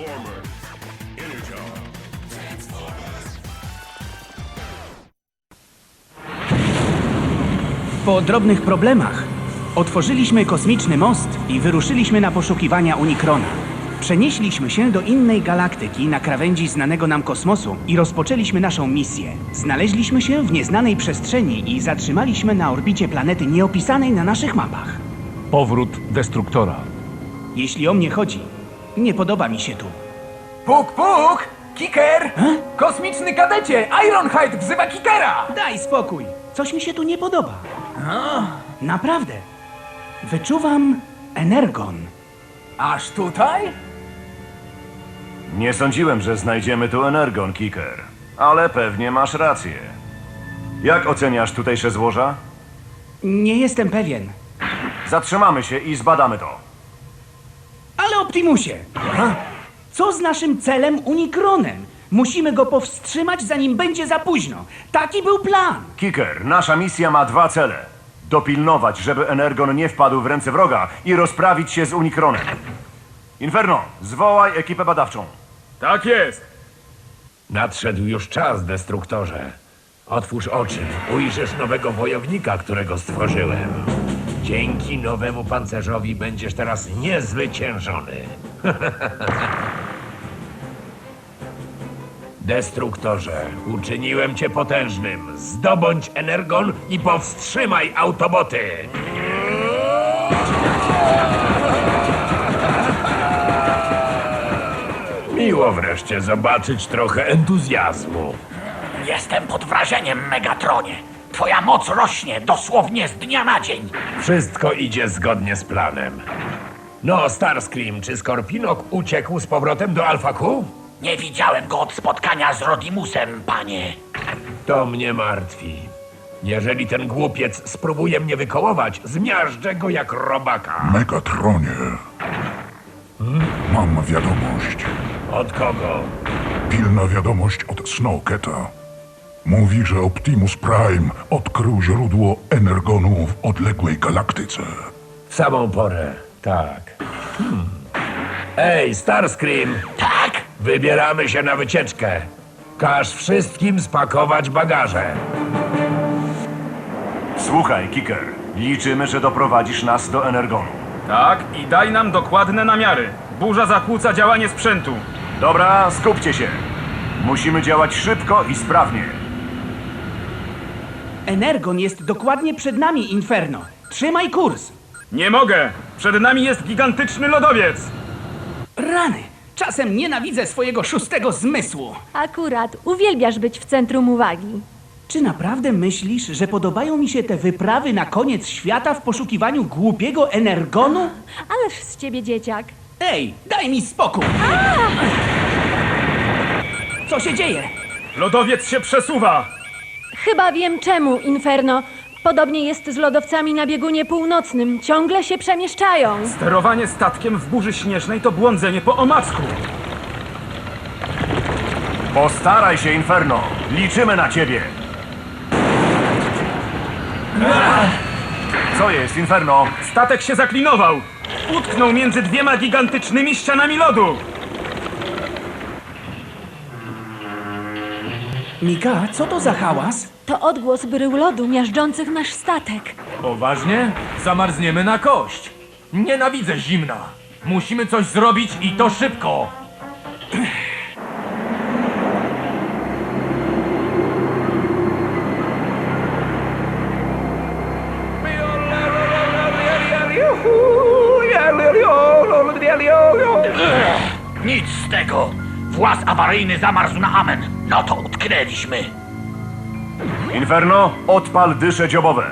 Transformers. Energon. Po drobnych problemach otworzyliśmy kosmiczny most i wyruszyliśmy na poszukiwania Unikrona. Przenieśliśmy się do innej galaktyki na krawędzi znanego nam kosmosu i rozpoczęliśmy naszą misję. Znaleźliśmy się w nieznanej przestrzeni i zatrzymaliśmy na orbicie planety nieopisanej na naszych mapach. Powrót destruktora. Jeśli o mnie chodzi, nie podoba mi się tu. Puk, puk! Kicker! Kosmiczny kadecie! Ironhide wzywa Kickera! Daj spokój! Coś mi się tu nie podoba. Naprawdę. Wyczuwam energon. Aż tutaj? Nie sądziłem, że znajdziemy tu Energon, Kicker. Ale pewnie masz rację. Jak oceniasz tutejsze złoża? Nie jestem pewien. Zatrzymamy się i zbadamy to. Optimusie! Co z naszym celem Unikronem? Musimy go powstrzymać, zanim będzie za późno. Taki był plan. Kicker, nasza misja ma dwa cele. Dopilnować, żeby Energon nie wpadł w ręce wroga i rozprawić się z Unikronem. Inferno, zwołaj ekipę badawczą. Tak jest! Nadszedł już czas, destruktorze. Otwórz oczy, ujrzysz nowego wojownika, którego stworzyłem. Dzięki nowemu pancerzowi będziesz teraz niezwyciężony. Destruktorze, uczyniłem cię potężnym. Zdobądź Energon i powstrzymaj autoboty. Miło wreszcie zobaczyć trochę entuzjazmu. Jestem pod wrażeniem, Megatronie. Twoja moc rośnie dosłownie z dnia na dzień. Wszystko idzie zgodnie z planem. No, Starscream, czy Skorpinok uciekł z powrotem do Alpha Q? Nie widziałem go od spotkania z Rodimusem, panie. To mnie martwi. Jeżeli ten głupiec spróbuje mnie wykołować, zmiażdżę go jak robaka. Megatronie. Mam wiadomość. Od kogo? Pilna wiadomość od Snowcata. Mówi, że Optimus Prime odkrył źródło energonu w odległej galaktyce. W samą porę, tak. Hmm. Ej, Starscream, Tak? wybieramy się na wycieczkę. Każ wszystkim spakować bagaże. Słuchaj, Kicker, liczymy, że doprowadzisz nas do Energonu. Tak, i daj nam dokładne namiary. Burza zakłóca działanie sprzętu. Dobra, skupcie się. Musimy działać szybko i sprawnie. Energon jest dokładnie przed nami, Inferno. Trzymaj kurs. Nie mogę! Przed nami jest gigantyczny lodowiec! Rany! Czasem nienawidzę swojego szóstego zmysłu. Akurat, uwielbiasz być w centrum uwagi. Czy naprawdę myślisz, że podobają mi się te wyprawy na koniec świata w poszukiwaniu głupiego energonu? Ależ z ciebie dzieciak. Ej, daj mi spokój! Co się dzieje? Lodowiec się przesuwa! Chyba wiem czemu, Inferno. Podobnie jest z lodowcami na biegunie północnym. Ciągle się przemieszczają. Sterowanie statkiem w burzy śnieżnej to błądzenie po omacku. Postaraj się, Inferno. Liczymy na ciebie. Co jest, Inferno? Statek się zaklinował! Utknął między dwiema gigantycznymi ścianami lodu! Mika, co to za hałas? To odgłos brył lodu miażdżących nasz statek. Poważnie? Zamarzniemy na kość. Nienawidzę zimna. Musimy coś zrobić i to szybko. Nic z tego. Właz awaryjny zamarzł na amen. No to utknęliśmy. Inferno, odpal dysze dziobowe.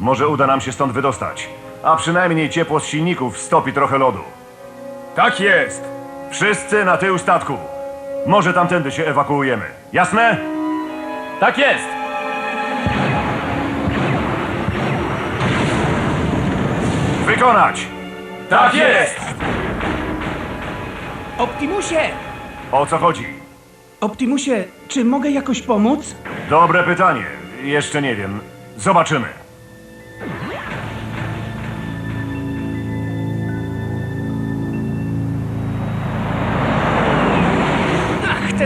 Może uda nam się stąd wydostać. A przynajmniej ciepło z silników stopi trochę lodu. Tak jest! Wszyscy na tył statku. Może tamtędy się ewakuujemy. Jasne? Tak jest! Wykonać! Tak jest! Optimusie! O co chodzi? Optimusie, czy mogę jakoś pomóc? Dobre pytanie. Jeszcze nie wiem. Zobaczymy.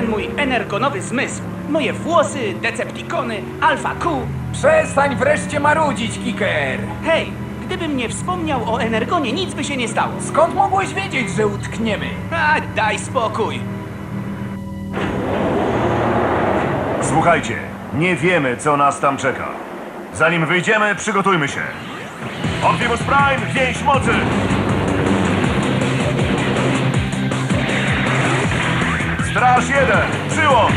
mój energonowy zmysł. Moje włosy, Decepticony, Alpha Q. Przestań wreszcie marudzić, Kicker! Hej, gdybym nie wspomniał o energonie, nic by się nie stało. Skąd mogłeś wiedzieć, że utkniemy? A, daj spokój. Słuchajcie, nie wiemy, co nas tam czeka. Zanim wyjdziemy, przygotujmy się. Optimus Prime, więź mocy! Straż 1, przyłącz!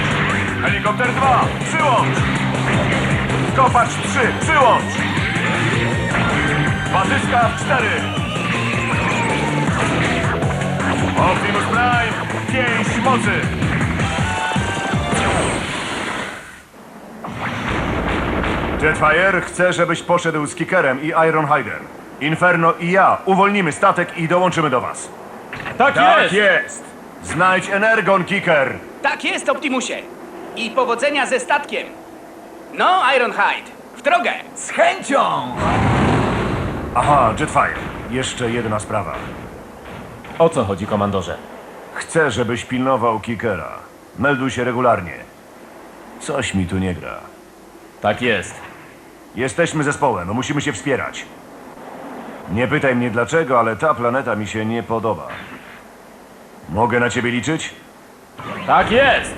Helikopter 2, przyłącz! Kopacz 3, przyłącz! Batyskaw 4! Optimus Prime, więź mocy! Jetfire chce, żebyś poszedł z Kickerem i Ironhide'em. Inferno i ja uwolnimy statek i dołączymy do was. Tak, Tak jest! Znajdź Energon, Kicker! Tak jest, Optimusie. I powodzenia ze statkiem. No, Ironhide, w drogę. Z chęcią! Aha, Jetfire. Jeszcze jedna sprawa. O co chodzi, komandorze? Chcę, żebyś pilnował Kickera. Melduj się regularnie. Coś mi tu nie gra. Tak jest. Jesteśmy zespołem, musimy się wspierać. Nie pytaj mnie dlaczego, ale ta planeta mi się nie podoba. Mogę na ciebie liczyć? Tak jest!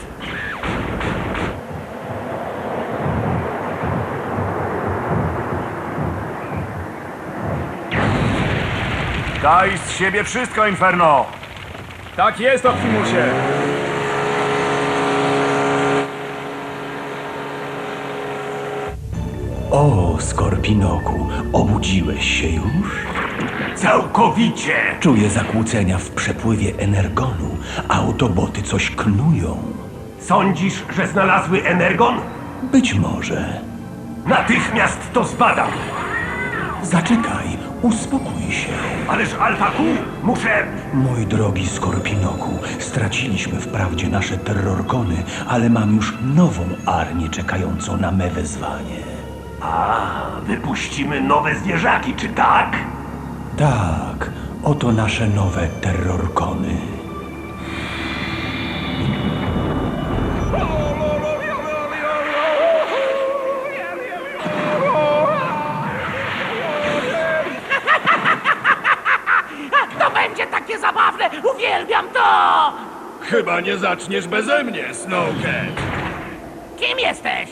Daj z siebie wszystko, Inferno! Tak jest, Optimusie. O, Skorpinoku, obudziłeś się już? Całkowicie! Czuję zakłócenia w przepływie energonu. Autoboty coś knują. Sądzisz, że znalazły energon? Być może. Natychmiast to zbadam! Zaczekaj, uspokój się. Ależ Alfa Q, muszę... Mój drogi Skorpinoku, straciliśmy wprawdzie nasze terrorkony, ale mam już nową armię czekającą na me wezwanie. A, wypuścimy nowe zwierzaki, czy tak? Tak, oto nasze nowe terrorkony. To będzie takie zabawne! Uwielbiam to! Chyba nie zaczniesz beze mnie, Snowcat. Kim jesteś?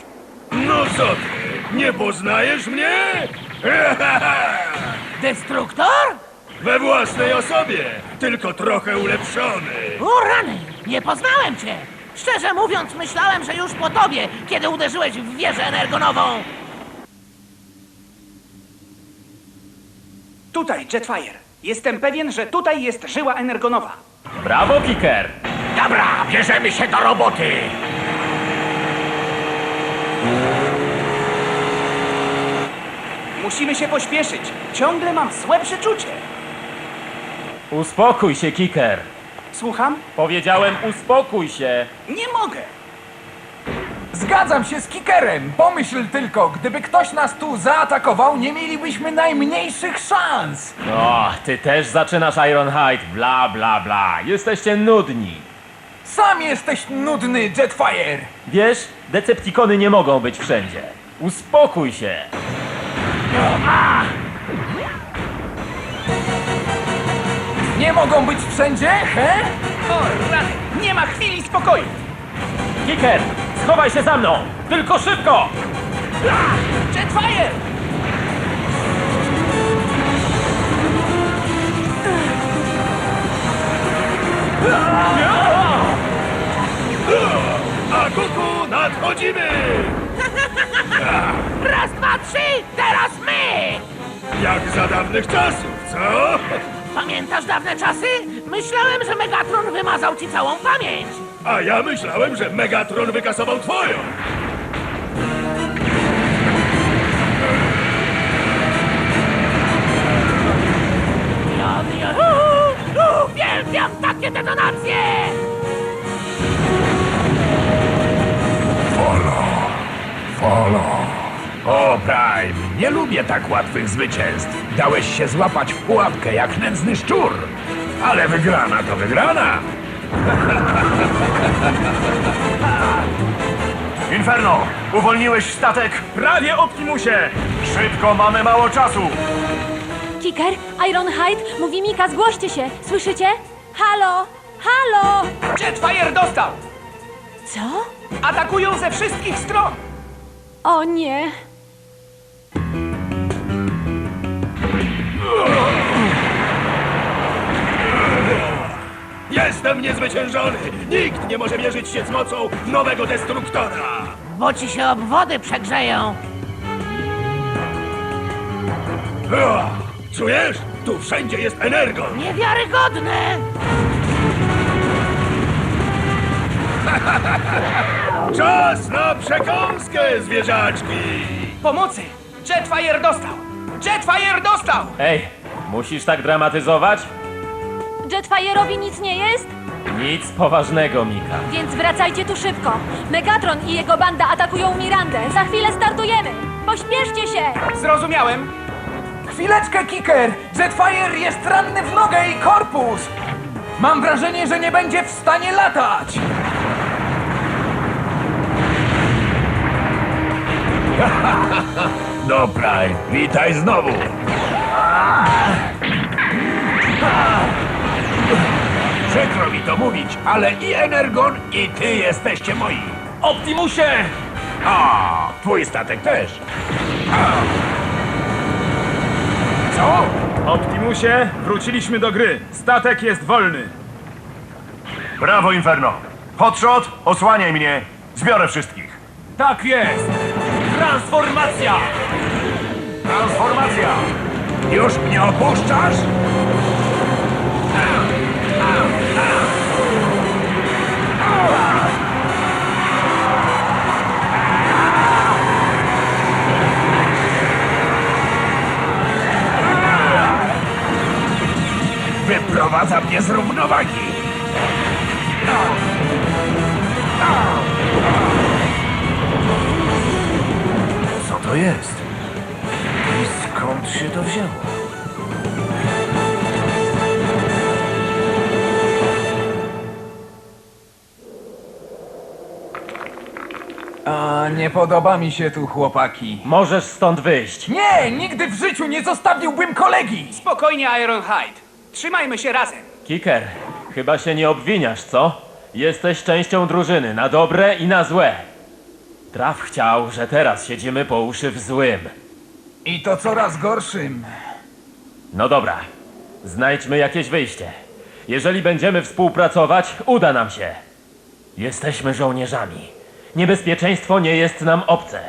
No co ty, nie poznajesz mnie? Destruktor? We własnej osobie, tylko trochę ulepszony. O rany, nie poznałem cię! Szczerze mówiąc, myślałem, że już po tobie, kiedy uderzyłeś w wieżę energonową. Tutaj, Jetfire. Jestem pewien, że tutaj jest żyła energonowa. Brawo, Kicker! Dobra, bierzemy się do roboty! Musimy się pośpieszyć. Ciągle mam złe przeczucie. Uspokój się, Kicker! Słucham? Powiedziałem, uspokój się! Nie mogę. Zgadzam się z Kickerem. Pomyśl tylko, gdyby ktoś nas tu zaatakował, nie mielibyśmy najmniejszych szans. O, ty też zaczynasz Ironhide, bla bla bla. Jesteście nudni. Sam jesteś nudny, Jetfire. Wiesz, Decepticony nie mogą być wszędzie. Uspokój się! Nie mogą być wszędzie, he? O, rany. Nie ma chwili spokoju. Kicker, schowaj się za mną! Tylko szybko! Jetfire! A kuku, nadchodzimy! Raz, dwa, trzy! Jak za dawnych czasów, co? Pamiętasz dawne czasy? Myślałem, że Megatron wymazał ci całą pamięć. A ja myślałem, że Megatron wykasował twoją. Tak łatwych zwycięstw. Dałeś się złapać w pułapkę jak nędzny szczur. Ale wygrana to wygrana. Inferno, uwolniłeś statek? Prawie, Optimusie! Szybko, mamy mało czasu. Kicker, Ironhide, mówi Mika, zgłoście się. Słyszycie? Halo? Halo? Jetfire dostał! Co? Atakują ze wszystkich stron! O nie. Jestem niezwyciężony! Nikt nie może mierzyć się z mocą nowego destruktora! Bo ci się obwody przegrzeją. Ua! Czujesz? Tu wszędzie jest energon! Niewiarygodne! Czas na przekąskę, zwierzaczki! Pomocy! Jetfire dostał! Jetfire dostał! Ej, musisz tak dramatyzować? Jetfire'owi nic nie jest? Nic poważnego, Mika. Więc wracajcie tu szybko. Megatron i jego banda atakują Mirandę. Za chwilę startujemy. Pośpieszcie się! Zrozumiałem. Chwileczkę, Kicker! Jetfire jest ranny w nogę i korpus! Mam wrażenie, że nie będzie w stanie latać! Dobra, witaj znowu! Przykro mi to mówić, ale i Energon, i ty jesteście moi! Optimusie! A, twój statek też! Co? Optimusie, wróciliśmy do gry. Statek jest wolny. Brawo, Inferno. Hotshot, osłaniaj mnie. Zbiorę wszystkich. Tak jest! Transformacja! Transformacja. Już mnie opuszczasz? Wyprowadza mnie z równowagi! Podoba mi się tu, chłopaki. Możesz stąd wyjść. Nie, nigdy w życiu nie zostawiłbym kolegi! Spokojnie, Ironhide. Trzymajmy się razem. Kicker, chyba się nie obwiniasz, co? Jesteś częścią drużyny, na dobre i na złe. Traf chciał, że teraz siedzimy po uszy w złym. I to coraz gorszym. No dobra, znajdźmy jakieś wyjście. Jeżeli będziemy współpracować, uda nam się. Jesteśmy żołnierzami. Niebezpieczeństwo nie jest nam obce.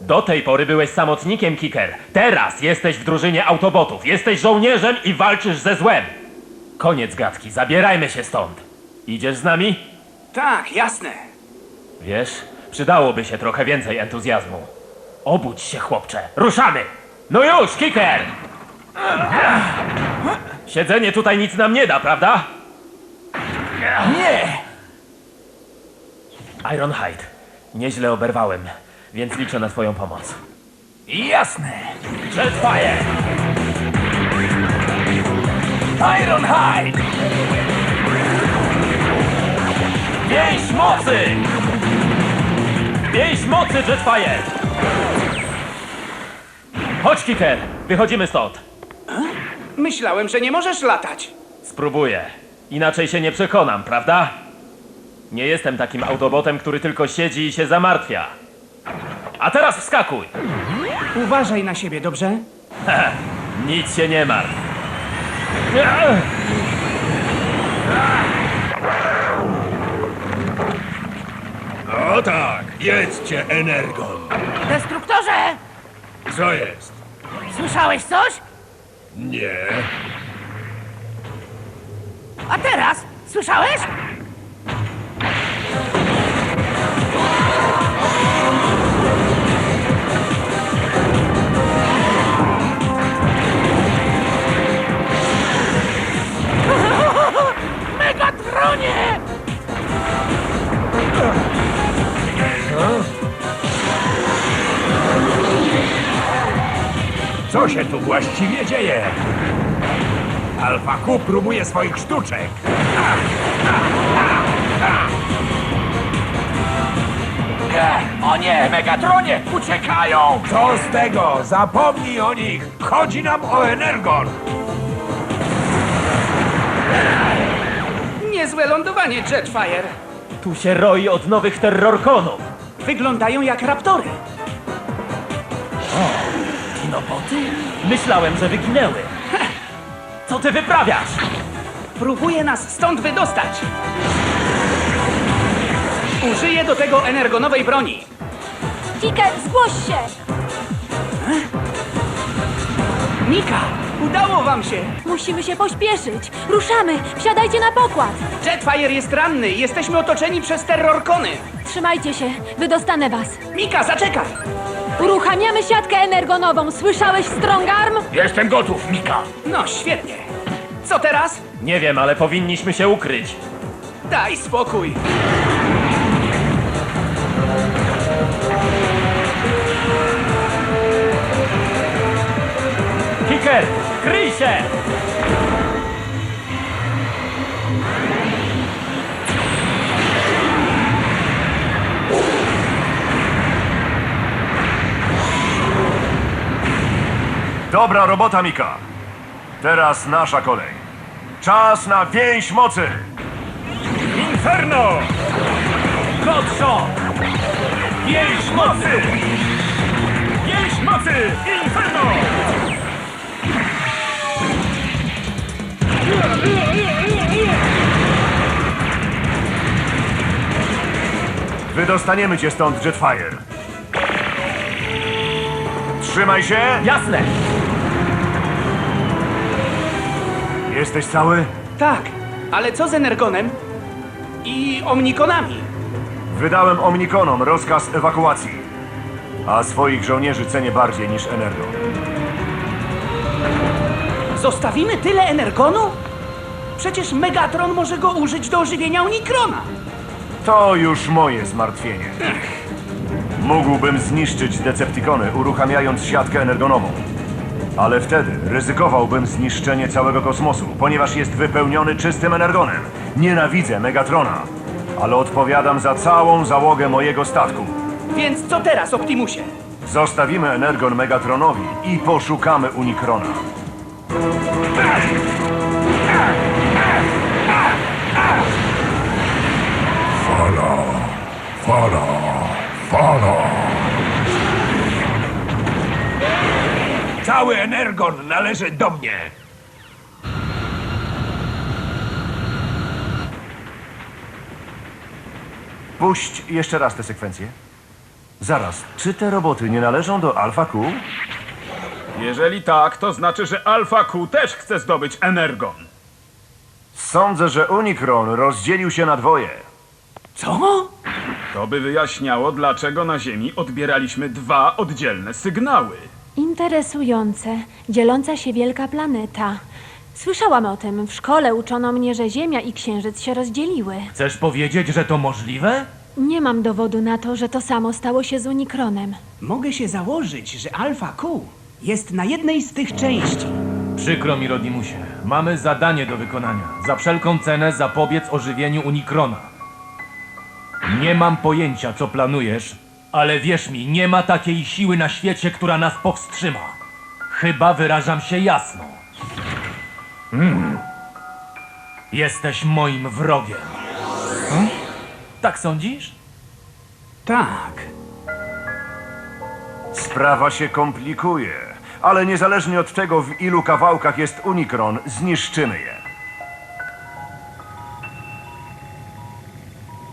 Do tej pory byłeś samotnikiem, Kicker. Teraz jesteś w drużynie autobotów. Jesteś żołnierzem i walczysz ze złem. Koniec gadki, zabierajmy się stąd. Idziesz z nami? Tak, jasne. Wiesz, przydałoby się trochę więcej entuzjazmu. Obudź się, chłopcze. Ruszamy! No już, Kicker! Siedzenie tutaj nic nam nie da, prawda? Nie! Ironhide, nieźle oberwałem, więc liczę na twoją pomoc. Jasne! Jetfire! Ironhide! Więź mocy! Więź mocy, Jetfire! Chodź, Kicker, wychodzimy stąd. Myślałem, że nie możesz latać. Spróbuję. Inaczej się nie przekonam, prawda? Nie jestem takim autobotem, który tylko siedzi i się zamartwia. A teraz wskakuj! Uważaj na siebie, dobrze? Nic się nie martw. O tak, jedźcie Energon! Destruktorze! Co jest? Słyszałeś coś? Nie. A teraz? Słyszałeś? Co się tu właściwie dzieje? Alfa Q próbuje swoich sztuczek. O nie, Megatronie, uciekają! Co z tego? Zapomnij o nich! Chodzi nam o Energon! Niezłe lądowanie, Jetfire. Tu się roi od nowych terrorkonów. Wyglądają jak raptory. Dinoboty? Myślałem, że wyginęły. Heh. Co ty wyprawiasz? Próbuje nas stąd wydostać. Użyję do tego energonowej broni. Kiker, zgłoś się! Mika, udało wam się. Musimy się pośpieszyć. Ruszamy! Wsiadajcie na pokład! Jetfire jest ranny i jesteśmy otoczeni przez terrorkony. Trzymajcie się, wydostanę was. Mika, zaczekaj! Uruchamiamy siatkę energonową. Słyszałeś, Strongarm? Jestem gotów, Mika! No, świetnie. Co teraz? Nie wiem, ale powinniśmy się ukryć. Daj spokój. Kryj się! Dobra robota, Mika. Teraz nasza kolej. Czas na więź mocy! Inferno! Godshot! Więź mocy! Więź mocy! Inferno! Wydostaniemy cię stąd, Jetfire. Trzymaj się! Jasne! Jesteś cały? Tak, ale co z energonem? I omnikonami? Wydałem Omnikonom rozkaz ewakuacji. A swoich żołnierzy cenię bardziej niż Energon. Zostawimy tyle energonu? Przecież Megatron może go użyć do ożywienia Unikrona. To już moje zmartwienie. Mógłbym zniszczyć Decepticony, uruchamiając siatkę energonową. Ale wtedy ryzykowałbym zniszczenie całego kosmosu, ponieważ jest wypełniony czystym energonem. Nienawidzę Megatrona, ale odpowiadam za całą załogę mojego statku. Więc co teraz, Optimusie? Zostawimy Energon Megatronowi i poszukamy Unikrona. Fala, fala, fala. Cały Energon należy do mnie! Puść jeszcze raz tę sekwencję. Zaraz, czy te roboty nie należą do Alpha Q? Jeżeli tak, to znaczy, że Alpha Q też chce zdobyć Energon. Sądzę, że Unicron rozdzielił się na dwoje. Co? To by wyjaśniało, dlaczego na Ziemi odbieraliśmy dwa oddzielne sygnały. Interesujące. Dzieląca się wielka planeta. Słyszałam o tym. W szkole uczono mnie, że Ziemia i Księżyc się rozdzieliły. Chcesz powiedzieć, że to możliwe? Nie mam dowodu na to, że to samo stało się z Unikronem. Mogę się założyć, że Alpha Q jest na jednej z tych części. Przykro mi, Rodimusie. Mamy zadanie do wykonania. Za wszelką cenę zapobiec ożywieniu Unikrona. Nie mam pojęcia, co planujesz, ale wierz mi, nie ma takiej siły na świecie, która nas powstrzyma. Chyba wyrażam się jasno. Mm. Jesteś moim wrogiem. Hmm? Tak sądzisz? Tak. Sprawa się komplikuje, ale niezależnie od tego, w ilu kawałkach jest Unicron, zniszczymy je.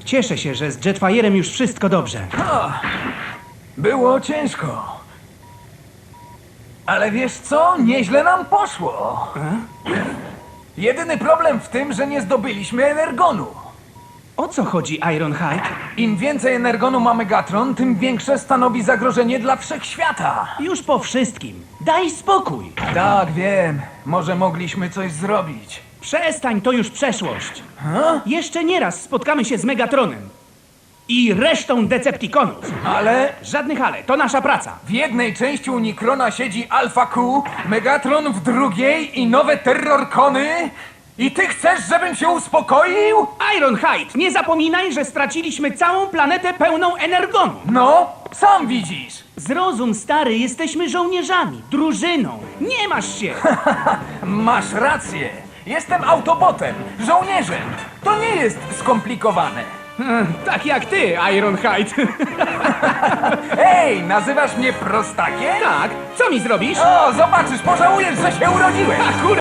Cieszę się, że z Jetfire'em już wszystko dobrze. Było ciężko. Ale wiesz co? Nieźle nam poszło. Jedyny problem w tym, że nie zdobyliśmy energonu. O co chodzi, Ironhide? Im więcej energonu ma Megatron, tym większe stanowi zagrożenie dla wszechświata. Już po wszystkim. Daj spokój. Tak, wiem. Może mogliśmy coś zrobić. Przestań, to już przeszłość. Jeszcze nie raz spotkamy się z Megatronem. I resztą Decepticonów. Ale Żadnych ale, to nasza praca. w jednej części Unikrona siedzi Alpha Q, Megatron w drugiej i nowe Terrorkony. I ty chcesz, żebym się uspokoił? Ironhide, nie zapominaj, że straciliśmy całą planetę pełną energonu. No, sam widzisz. Zrozum, stary, jesteśmy żołnierzami, drużyną. Nie masz się. Masz rację. Jestem autobotem, żołnierzem. To nie jest skomplikowane. tak jak ty, Ironhide. Ej, nazywasz mnie prostakiem? tak, co mi zrobisz? O, zobaczysz, pożałujesz, że się urodziłem. A kur...